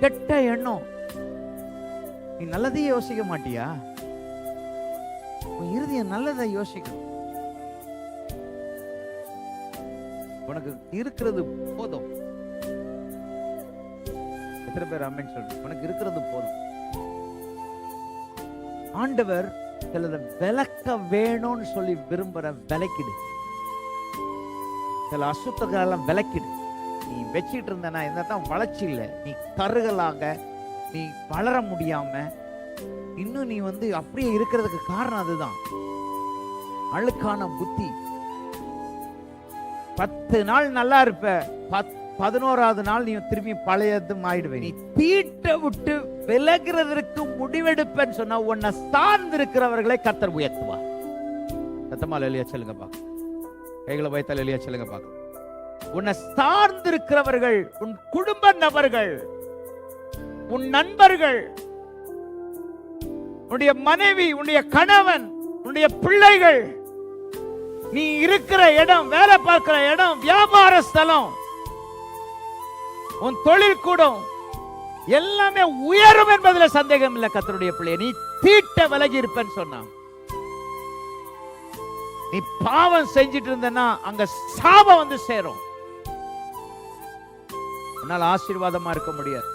கெட்ட எண்ணம். நீ நல்லதையே யோசிக்க மாட்டியா? உன் இருதயம் நல்லதை யோசிக்கணும். உனக்கு இருக்கிறது போதும். எத்தனை பேர் அம்மன் சொல்றேன் உனக்கு இருக்கிறது போதும். ஆண்டவர் சிலதை விளக்க வேணும்னு சொல்லி விரும்புற விளக்கிடு. சில அசுத்தங்களெல்லாம் விளக்கிடு. நீ வச்சிட்டு இருந்தனா என்னதான் வளர்ச்சி இல்லை. நீ கருகலாக நீ வளர முடியாம இன்னும் நீ வந்து அப்படியே இருக்கிறதுக்கு காரணம் அதுதான். அழுக்கான புத்தி. பத்து நாள் நல்லா இருப்ப. பத்- பதினோராவது நாள் நீ திரும்பி பழையதும் ஆயிடுவே நீ தீட்ட விட்டு விலகிறதற்கு முடிவெடுப்பேன்னு சொன்னா உன்னை சார்ந்து இருக்கிறவர்களை கத்தர் உயர்த்துவா சத்தமா லலியா சொல்லுங்க பாக்க கைகளை வைத்தா லலியா சொல்லுங்க பாக்க உன்னை சார்ந்திருக்கிறவர்கள் உன் குடும்ப நபர்கள் உன் நண்பர்கள் உன்னுடைய மனைவி உன்னுடைய கணவன் உன்னுடைய பிள்ளைகள் நீ இருக்கிற இடம் வேலை பார்க்கிற இடம் வியாபார ஸ்தலம் உன் தொழில் கூடம் எல்லாமே உயரும் என்பதில் சந்தேகம் இல்லை கத்தருடைய பிள்ளை நீ தீட்ட விலகி இருப்பேன்னு சொன்னான். நீ பாவம் செஞ்சிட்டு இருந்தனா அங்க சாபம் வந்து சேரும். உன்னால் ஆசீர்வாதமாக இருக்க முடியாது.